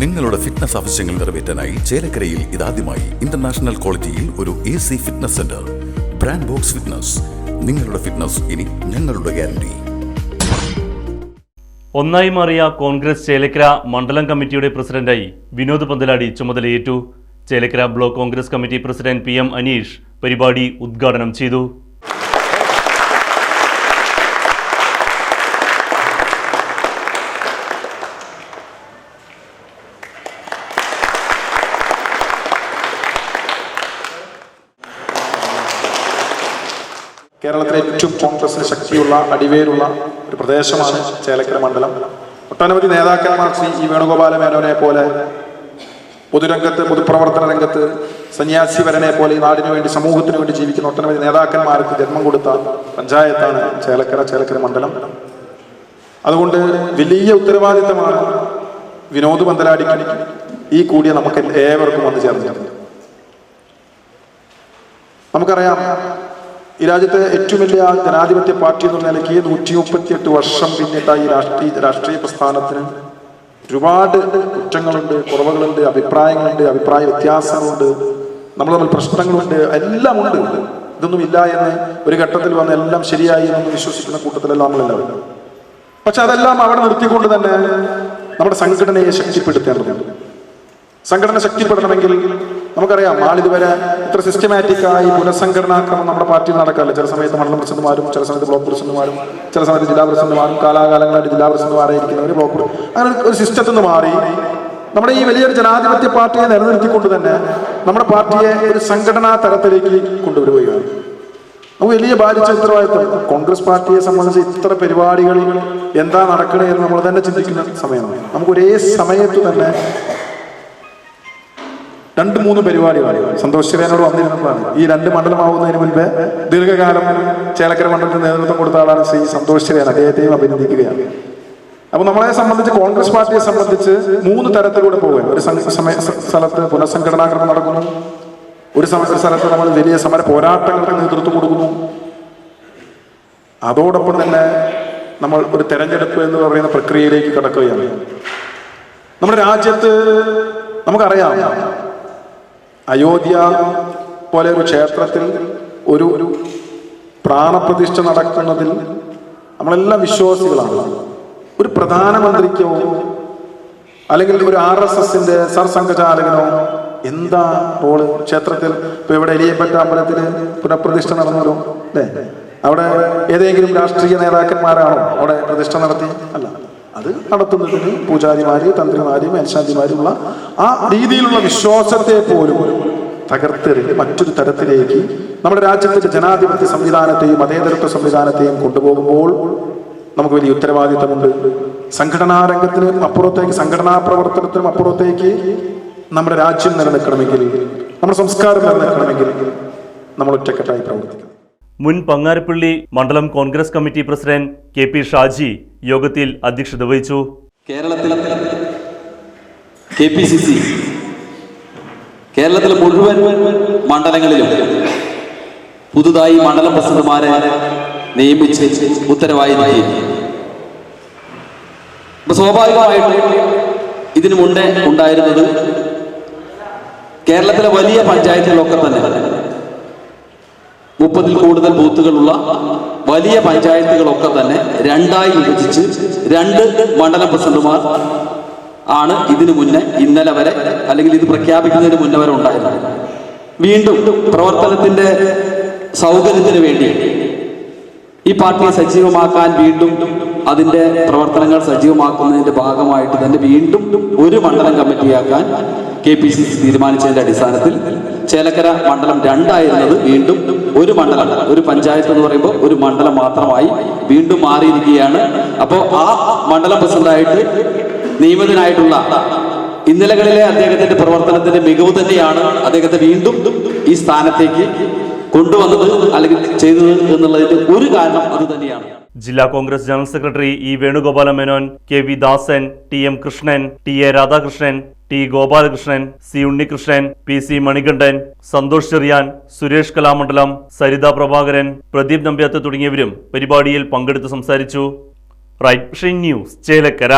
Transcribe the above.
നിങ്ങളുടെ ഫിറ്റ്നസ് ആവശ്യങ്ങൾ നിറവേറ്റാനായി ചേലക്കരയിൽ ഇതാദ്യമായി ഇന്റർനാഷണൽ ക്വാളിറ്റിയിൽ ഒരു A C fitness centre brand box fitness നിങ്ങളുടെ ഫിറ്റ്നസ് ഇനി ഞങ്ങളുടെ ഗ്യാരണ്ടി ഒന്നായി മാറിയ കോൺഗ്രസ് ചേലക്കര മണ്ഡലം കമ്മിറ്റിയുടെ പ്രസിഡന്റായി വിനോദ് പന്തലാടി ചുമതലയേറ്റു. Chelakkara block Congress committee president P M Aneesh പരിപാടി ഉദ്ഘാടനം ചെയ്തു. കേരളത്തിലെ ഏറ്റവും കോൺഗ്രസിന് ശക്തിയുള്ള അടിവേരുള്ള ഒരു പ്രദേശമാണ് ചേലക്കര മണ്ഡലം. ഒട്ടനവധി നേതാക്കന്മാർ ശ്രീ ജി വേണുഗോപാല മേനോനെ പോലെ പൊതുരംഗത്ത് പൊതുപ്രവർത്തന രംഗത്ത് സന്യാസിവരനെ പോലെ ഈ നാടിനു വേണ്ടി സമൂഹത്തിന് വേണ്ടി ജീവിക്കുന്ന ഒട്ടനവധി നേതാക്കന്മാർക്ക് ജന്മം കൊടുത്ത പഞ്ചായത്താണ് ചേലക്കര ചേലക്കര മണ്ഡലം. അതുകൊണ്ട് വലിയ ഉത്തരവാദിത്തമാണ് വിനോദ് പന്തലാടിക്ക് ഈ കൂടിയ നമുക്ക് ഏവർക്കും വന്നു ചേർന്നിട്ടുണ്ട് നമുക്കറിയാം ഈ രാജ്യത്തെ ഏറ്റവും വലിയ ജനാധിപത്യ പാർട്ടി എന്നുള്ള നിലയ്ക്ക് നൂറ്റി മുപ്പത്തിയെട്ട് വർഷം പിന്നിട്ട ഈ രാഷ്ട്രീയ രാഷ്ട്രീയ പ്രസ്ഥാനത്തിന് ഒരുപാട് കുറ്റങ്ങളുണ്ട് കുറവുകളുണ്ട് അഭിപ്രായങ്ങളുണ്ട് അഭിപ്രായ വ്യത്യാസങ്ങളുണ്ട് നമ്മൾ തമ്മിൽ പ്രശ്നങ്ങളുണ്ട് എല്ലാം ഉണ്ട്. ഇതൊന്നും ഇല്ല എന്ന് ഒരു ഘട്ടത്തിൽ വന്ന് എല്ലാം ശരിയായി എന്ന് വിശ്വസിക്കുന്ന കൂട്ടത്തിലല്ല നമ്മളെല്ലാവരും പക്ഷെ അതെല്ലാം അവിടെ നിർത്തിക്കൊണ്ട് തന്നെ നമ്മുടെ സംഘടനയെ ശക്തിപ്പെടുത്തേണ്ടതുണ്ട്. സംഘടന ശക്തിപ്പെടണമെങ്കിൽ നമുക്കറിയാം നാളിതുവരെ ഇത്ര സിസ്റ്റമാറ്റിക് ആയി പുനഃസംഘടനാക്രമം നമ്മുടെ പാർട്ടിയിൽ നടക്കാറില്ല. ചില സമയത്ത് മണ്ഡലം പ്രസിഡന്റുമാരും ചില സമയത്ത് ബ്ലോക്ക് പ്രസിഡന്റുമാരും ചില സമയത്ത് ജില്ലാ പ്രസിഡന്റുമാരും കാലാകാലങ്ങളായിട്ട് ജില്ലാ പ്രസിഡന്റുമാരായിരിക്കുന്നവർ ബ്ലോക്ക് അങ്ങനെ ഒരു സിസ്റ്റത്തിൽ നിന്ന് മാറി നമ്മുടെ ഈ വലിയൊരു ജനാധിപത്യ പാർട്ടിയെ നിലനിർത്തിക്കൊണ്ട് തന്നെ നമ്മുടെ പാർട്ടിയെ ഒരു സംഘടനാ തലത്തിലേക്ക് കൊണ്ടുവരികയാണ്. നമുക്ക് വലിയ ബാധിച്ച ഉത്തരവാദിത്വം കോൺഗ്രസ് പാർട്ടിയെ സംബന്ധിച്ച് ഇത്ര പരിപാടികൾ എന്താ നടക്കണേ എന്ന് നമ്മൾ തന്നെ ചിന്തിക്കുന്ന സമയമാണ്. നമുക്ക് ഒരേ സമയത്ത് തന്നെ രണ്ട് മൂന്ന് പരിപാടികൾ സന്തോഷ് വന്നിരുന്നതാണ് ഈ രണ്ട് മണ്ഡലമാവുന്നതിന് മുൻപേ ദീർഘകാലം ചേലക്കര മണ്ഡലത്തിന് നേതൃത്വം കൊടുത്ത ആളാണ് ശ്രീ സന്തോഷ് ചെറിയാൻ അദ്ദേഹത്തെയും അഭിനന്ദിക്കുകയാണ്. അപ്പൊ നമ്മളെ സംബന്ധിച്ച് കോൺഗ്രസ് പാർട്ടിയെ സംബന്ധിച്ച് മൂന്ന് തരത്തിലൂടെ പോകുക ഒരു സമയ സ്ഥലത്ത് പുനഃസംഘടനാക്രമം നടക്കുന്നു. ഒരു സമയ സ്ഥലത്ത് നമ്മൾ വലിയ സമര പോരാട്ടങ്ങൾക്ക് നേതൃത്വം കൊടുക്കുന്നു. അതോടൊപ്പം തന്നെ നമ്മൾ ഒരു തെരഞ്ഞെടുപ്പ് എന്ന് പറയുന്ന പ്രക്രിയയിലേക്ക് കടക്കുകയാണ്. നമ്മുടെ രാജ്യത്ത് നമുക്കറിയാം അയോധ്യ പോലെ ഒരു ക്ഷേത്രത്തിൽ ഒരു ഒരു പ്രാണപ്രതിഷ്ഠ നടക്കുന്നതിൽ നമ്മളെല്ലാം വിശ്വാസികളാണ്. ഒരു പ്രധാനമന്ത്രിക്കോ അല്ലെങ്കിൽ ഒരു ആർ എസ് എസിന്റെ സർസംഘചാലകനോ എന്താ റോൾ? ക്ഷേത്രത്തിൽ ഇപ്പൊ ഇവിടെ എലിയപ്പെട്ട അമ്പലത്തിൽ പുനഃപ്രതിഷ്ഠ നടന്നല്ലോ അല്ലേ? അവിടെ ഏതെങ്കിലും രാഷ്ട്രീയ നേതാക്കന്മാരാണോ അവിടെ പ്രതിഷ്ഠ നടത്തി? അല്ല. അത് നടത്തുന്നതിന് പൂജാരിമാര് തന്ത്രിമാര് മേൽശാന്തിമാരുള്ള ആ രീതിയിലുള്ള വിശ്വാസത്തെ പോലും തകർത്തെറിഞ്ഞ് മറ്റൊരു തരത്തിലേക്ക് നമ്മുടെ രാജ്യത്തിന്റെ ജനാധിപത്യ സംവിധാനത്തെയും മതേതരത്വ സംവിധാനത്തെയും കൊണ്ടുപോകുമ്പോൾ നമുക്ക് വലിയ ഉത്തരവാദിത്തമുണ്ട്. സംഘടനാ രംഗത്തിന് അപ്പുറത്തേക്ക് സംഘടനാ പ്രവർത്തനത്തിനും അപ്പുറത്തേക്ക് നമ്മുടെ രാജ്യം നിലനിൽക്കണമെങ്കിൽ നമ്മുടെ സംസ്കാരം നിലനിൽക്കണമെങ്കിൽ നമ്മൾ ഒറ്റക്കെട്ടായി പ്രവർത്തിക്കണം. മുൻ പങ്ങാരപ്പള്ളി മണ്ഡലം Congress committee president K P Shaji യോഗത്തിൽ അധ്യക്ഷത വഹിച്ചു. കേരളത്തിലെ കേരളത്തിലെ മുഴുവൻ മണ്ഡലങ്ങളിലും പുതുതായി മണ്ഡലം പ്രസിഡന്റുമാരെ നിയമിച്ച് ഉത്തരവായി. സ്വാഭാവികമായിട്ടും ഇതിനു മുന്നേ ഉണ്ടായിരുന്നത് കേരളത്തിലെ വലിയ പഞ്ചായത്തുകളൊക്കെ തന്നെ. മുപ്പതിൽ കൂടുതൽ ബൂത്തുകളുള്ള വലിയ പഞ്ചായത്തുകളൊക്കെ തന്നെ രണ്ടായി വിഭജിച്ച് രണ്ട് മണ്ഡലം പ്രസിഡന്റുമാർ ആണ് ഇതിനു മുന്നേ ഇന്നലെ വരെ അല്ലെങ്കിൽ ഇത് പ്രഖ്യാപിക്കുന്നതിന് മുന്നേ വരെ ഉണ്ടായിരുന്നത്. വീണ്ടും പ്രവർത്തനത്തിന്റെ സൗകര്യത്തിന് വേണ്ടി ഈ പാർട്ടിയെ സജീവമാക്കാൻ വീണ്ടും അതിന്റെ പ്രവർത്തനങ്ങൾ സജീവമാക്കുന്നതിന്റെ ഭാഗമായിട്ട് തന്നെ വീണ്ടും ഒരു മണ്ഡലം കമ്മിറ്റിയാക്കാൻ കെ പി സി സി തീരുമാനിച്ചതിന്റെ അടിസ്ഥാനത്തിൽ ചേലക്കര മണ്ഡലം രണ്ടായിരുന്നത് വീണ്ടും ഒരു മണ്ഡലം ഒരു പഞ്ചായത്ത് എന്ന് പറയുമ്പോൾ ഒരു മണ്ഡലം മാത്രമായി വീണ്ടും മാറിയിരിക്കുകയാണ്. അപ്പോൾ ആ മണ്ഡലം പ്രസിഡന്റായിട്ട് നിയമിതനായിട്ടുള്ള ഇന്നലകളിലെ അദ്ദേഹത്തിന്റെ പ്രവർത്തനത്തിന്റെ മികവ് തന്നെയാണ് അദ്ദേഹത്തെ വീണ്ടും ഈ സ്ഥാനത്തേക്ക് കൊണ്ടുവന്നത് അല്ലെങ്കിൽ ചെയ്തത് എന്നുള്ളതിന്റെ ഒരു കാരണം അത് തന്നെയാണ്. ജില്ലാ Congress general secretary E Venugopala Menon K V Dasan T M Krishnan T A Radhakrishnan T Gopalakrishnan C Unnikrishnan P C Manikandan Santhosh Cherian Suresh Kalamandalam Saritha Prabhakaran Pradeep Nambiath തുടങ്ങിയവരും പരിപാടിയിൽ പങ്കെടുത്ത് സംസാരിച്ചു. Right news Chelakkara.